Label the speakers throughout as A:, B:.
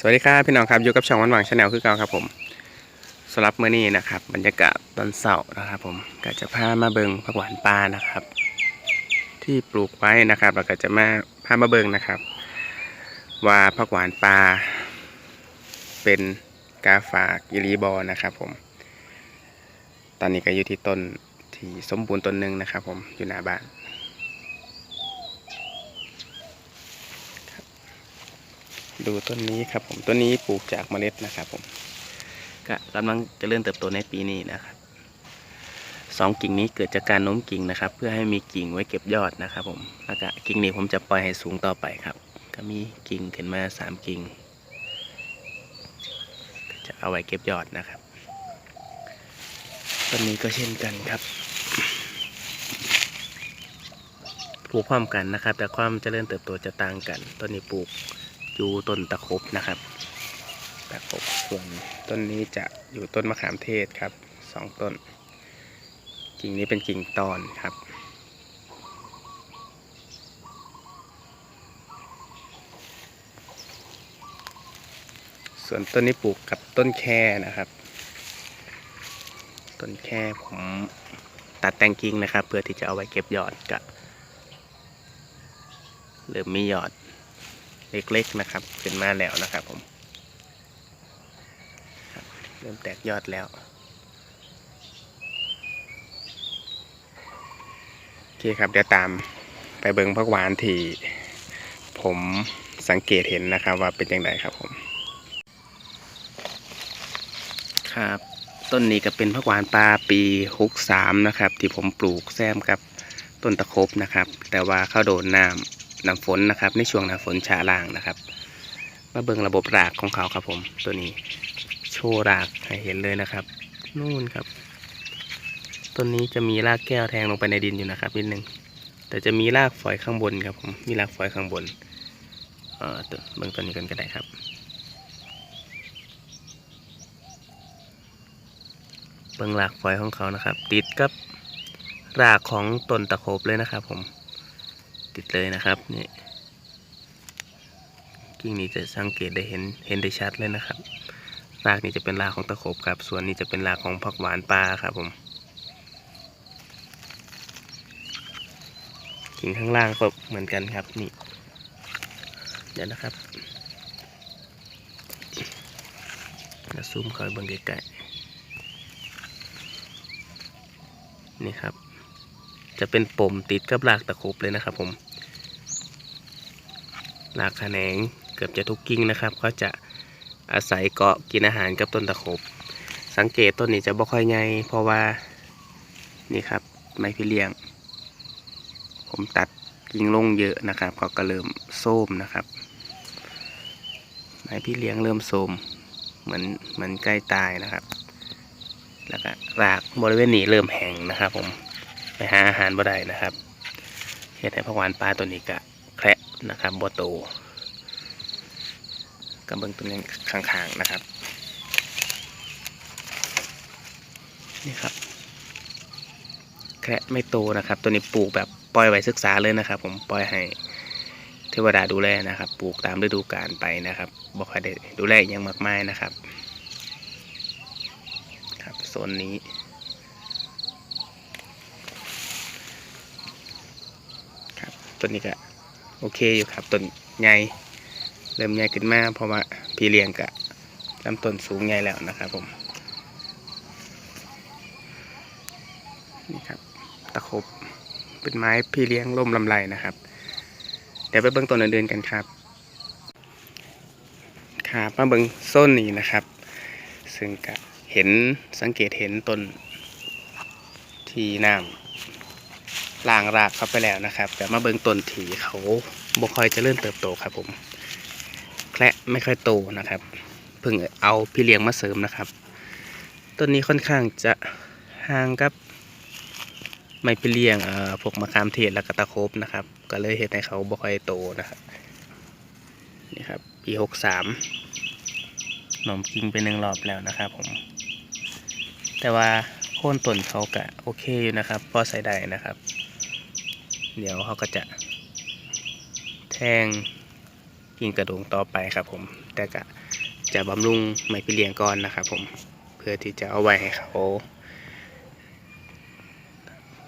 A: สวัสดีครับพี่น้องครับอยู่กับช่องวันหวังชาแนลคือเก่าครับผมสำหรับมื้อนี้นะครับ บรรยากาศตอนเสาร์นะครับ ผมก็จะพามาเบิงผักหวานปลานะครับ ที่ปลูกไว้นะครับแล้วก็จะมาพามาเบิงนะครับ ว่าผักหวานปลาเป็นกาฝากอิรีบอนะครับ ผม ตอนนี้ก็อยู่ที่ต้นที่สมบูรณ์ต้นหนึ่งนะครับ ผมอยู่หน้าบ้าน ดูต้นนี้ครับผมต้นนี้ปลูกจากเมล็ดนะครับผมก็กำลังจะเริ่มเติบโตในปีนี้นะครับสองกิ่งนี้เกิดจากการโน้มกิ่งนะครับ เพื่อให้มีกิ่งไว้เก็บยอดนะครับ ผมแล้วก็กิ่งนี้ผมจะปล่อยให้สูงต่อไปครับ ก็มีกิ่งขึ้นมาสามกิ่งจะเอาไว้เก็บยอดนะครับต้นนี้ก็เช่นกันครับปลูกพร้อมกันนะครับ แต่ความเจริญเติบโตจะต่างกันต้นนี้ปลูก ยู่ต้นตะครบนะครับตะครบส่วนต้นนี้จะอยู่ต้นมะขามเทศครับสองต้น กิ่งนี้เป็นกิ่งตอนครับ ส่วนต้นนี้ปลูกกับต้นแค่นะครับ ต้นแค่ผมตัดแต่งกิ่งนะครับ เพื่อที่จะเอาไว้เก็บยอดกับเริ่มมียอด เล็กๆนะครับ ขึ้นมาแล้วนะครับผมเริ่มแตกยอดแล้ว โอเคครับเดี๋ยวตามไปเบิงพักหวานที่ผมสังเกตเห็นนะครับว่าเป็นยังไงครับผม ครับต้นนี้ก็เป็นพักหวานปลาปีฮุกสามนะครับ ที่ผมปลูกแซมกับต้นตะครบนะครับ แต่ว่าเข้าโดนน้ำ น้ำฝนนะครับ ในช่วงน้าฝนชาล่างนะครับ มาเบิ่งระบบรากของเขาครับผมตัวนี้ โชว์รากให้เห็นเลยนะครับ นู่นครับต้นนี้จะมีรากแก้วแทงลงไปในดินอยู่นะครับนิดนึงแต่จะมีรากฝอยข้างบนครับผมมีรากฝอยข้างบนเอ่อเบิ่งต้นนี้กันก็ได้ครับเบิ่งรากฝอยของเขานะครับ ติดกับรากของต้นตะโขบเลยนะครับผม ติดเลยนะครับนี่กิ่งนี้จะสังเกตได้เห็นเห็นได้ชัดเลยนะครับรากนี้จะเป็นรากของตะขบครับ ส่วนนี้จะเป็นรากของผักหวานปลาครับผมกิ่งข้างล่างก็เหมือนกันครับนี่เดี๋ยวนะครับจะซูมเข้าไปเบนใกล้ๆนี่ครับ จะเป็นปมติดกับรากตะขบเลยนะครับผม รากแขนงเกือบจะทุกกิ่งนะครับ ก็จะอาศัยเกาะกินอาหารกับต้นตะขบ สังเกตต้นนี้จะบ่ค่อยใหญ่เพราะว่านี่ครับไม้พี่เลี้ยง ผมตัดกิ่งลงเยอะนะครับเขาก็เริ่มโทรมนะครับ ไม้พี่เลี้ยงเริ่มโทรมเหมือนเหมือนใกล้ตายนะครับ แล้วก็รากบริเวณนี้เริ่มแห้งนะครับ ผมไปหาอาหารบ่ได้นะครับเฮ็ดให้ผักหวานปลาตัวนี้กะ นะครับบ่โตกำเบิงตัวนี้ข้างๆนะครับ นี่ครับ แคระไม่โตนะครับ ตัวนี้ปลูกแบบปล่อยไว้ศึกษาเลยนะครับ ผมปล่อยให้เทวดาดูแลนะครับ ปลูกตามฤดูกาลไปนะครับบ่ค่อยได้ดูแลอหยังมากมายนะครับ ครับโซนนี้ครับต้นนี้ก็ โอเคอยู่ครับต้นใหญ่เริ่มใหญ่ขึ้นมาเพราะว่าพี่เลี้ยงกะลำต้นสูงใหญ่แล้วนะครับผมนี่ครับตะคบเป็นไม้พี่เลี้ยงล่มลำไรนะครับ เดี๋ยวไปเบิ้งต้นอื่นกันครับครับมาเบิ้งโซนนี้นะครับ ซึ่งกะเห็นสังเกตเห็นต้นที่น้ำ ล่างรากเข้าไปแล้วนะครับแต่มาเบิ่งต้นถีเขาบ่ค่อยจะเริ่มเติบโตครับผม แคระไม่ค่อยโตนะครับเพิ่งเอาพี่เลี้ยงมาเสริมนะครับต้นนี้ค่อนข้างจะห่างกับไม่พี่เลี้ยงเอ่อพวกมะขามเทศและกระตะโคบนะครับ ก็เลยเห็นให้เขาบ่ค่อยโตนะครับนี่ครับปีหกสามหนอมกิ่งไปหนึ่งรอบแล้วนะครับผม แต่ว่าโค่นต้นเขากะโอเคอยู่นะครับพอใส่ได้นะครับ เดี๋ยวเขาก็จะ แทงกิ่งกระโดงต่อไปครับผม แต่ก็จะบำรุงไม้พิเลียงก่อนนะครับผม เพื่อที่จะเอาไว้ให้เขา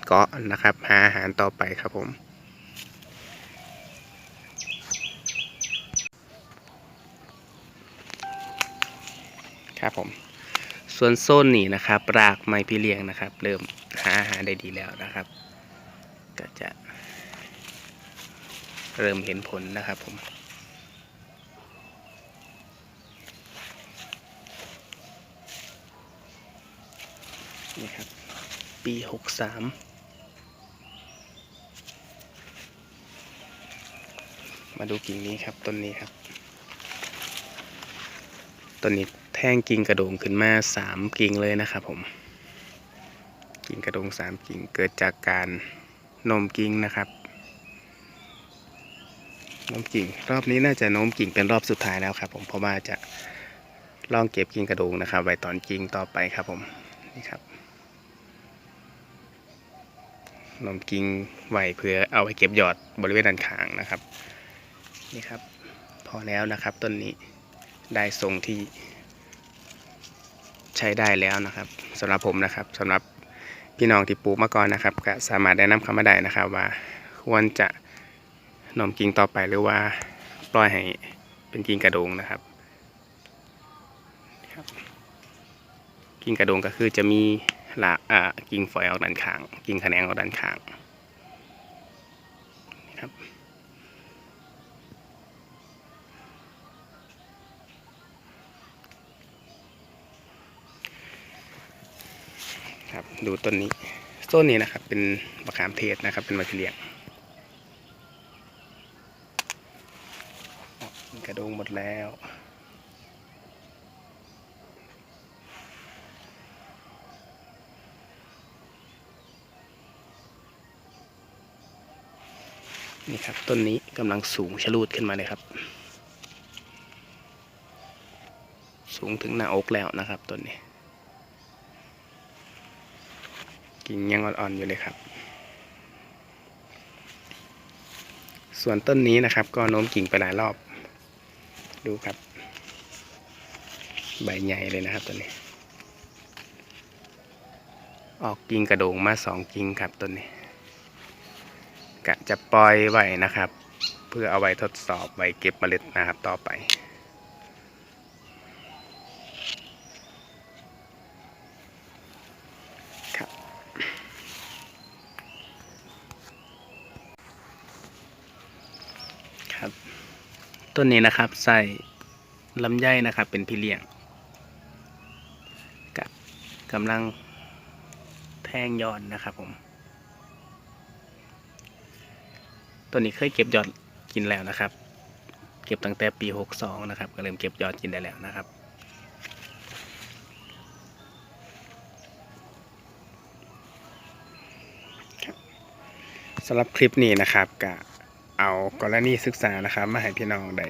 A: เกาะนะครับ หาอาหารต่อไปครับผมครับผมส่วนโซนนี้นะครับรากไม้พิเลียงนะครับ เริ่มหาอาหารได้ดีแล้วนะครับ ก็จะ เริ่มเห็นผลนะครับผมนี่ครับ ปีหกสามมาดูกิ่งนี้ครับต้นนี้ครับต้นนี้แท่งกิ่งกระโดงขึ้นมาสามกิ่งเลยนะครับผม กิ่งกระโดงสามกิ่งเกิดจากการนมกิ่งนะครับ โน้มกิ่ง รอบนี้น่าจะโน้มกิ่งเป็นรอบสุดท้ายแล้วครับ ผมเพราะว่าจะลองเก็บกิ่งกระโดงนะครับไว้ตอนกิ่งต่อไปครับผมนี่ครับโน้มกิ่งไว้เพื่อเอาไว้เก็บยอดบริเวณด้านข้างนะครับนี่ครับ พอแล้วนะครับต้นนี้ได้ทรงที่ใช้ได้แล้วนะครับสำหรับผมนะครับสำหรับพี่น้องที่ปลูกมาก่อนนะครับ ก็สามารถแนะนำคำมาได้นะครับ ว่าควรจะ นอมกิ่งต่อไปหรือว่าปล่อยให้เป็นกิ่งกระโดงนะครับครับกิ่งกระโดงก็คือจะมีหละอ่ากิ่งฝอยออกด้านข้าง กิ่งแขนงออกด้านข้างนี่ครับครับดูต้นนี้ต้นนี้นะครับเป็นมะขามเทศนะครับเป็นมะเขือเลียง กระโดงหมด แล้ว นี่ครับต้นนี้กำลังสูงชะลูดขึ้นมาเลยครับ สูงถึงหน้าอกแล้วนะครับต้นนี้ กิ่งยังอ่อนๆอยู่เลยครับส่วนต้นนี้นะครับก็โน้มกิ่งไปหลายรอบ ดูครับ ใบใหญ่เลยนะครับตัวนี้ ออกกิ่งกระโดงมาสองกิ่งครับตัวนี้ กะจะปล่อยไว้นะครับ เพื่อเอาไว้ทดสอบไว้เก็บเมล็ดนะครับต่อไปครับครับ ต้นนี้นะครับ ใส่ลำไยนะครับ เป็นพี่เลี้ยงกะกำลังแทงยอดนะครับผมต้นนี้เคยเก็บยอดกินแล้วนะครับ เก็บตั้งแต่ปีหกสองนะครับ ก็เริ่มเก็บยอดกินได้แล้วนะครับสำหรับคลิปนี้นะครับก็ เอากรณีศึกษานะครับ มาให้พี่น้องได้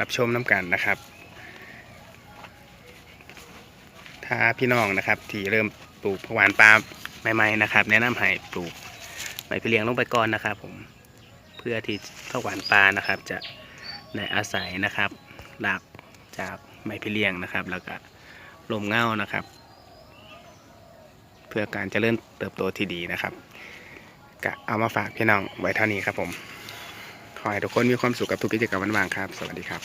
A: รับชมน้ำกันนะครับ ถ้าพี่น้องนะครับที่เริ่มปลูกผักหวานปลาใหม่ๆนะครับ แนะนำให้ปลูกไม้พี่เลี้ยงลงไปก่อนนะครับ ผมเพื่อที่ผักหวานปลานะครับ จะในอาศัยนะครับหลักจากไม้พี่เลี้ยงนะครับ แล้วก็ลมเง่านะครับ เพื่อการเจริญเติบโตที่ดีนะครับ ก็เอามาฝากพี่น้องไว้เท่านี้ครับผม ขอให้ทุกคนมีความสุขกับทุกกิจกรรมวันว่างครับ สวัสดีครับ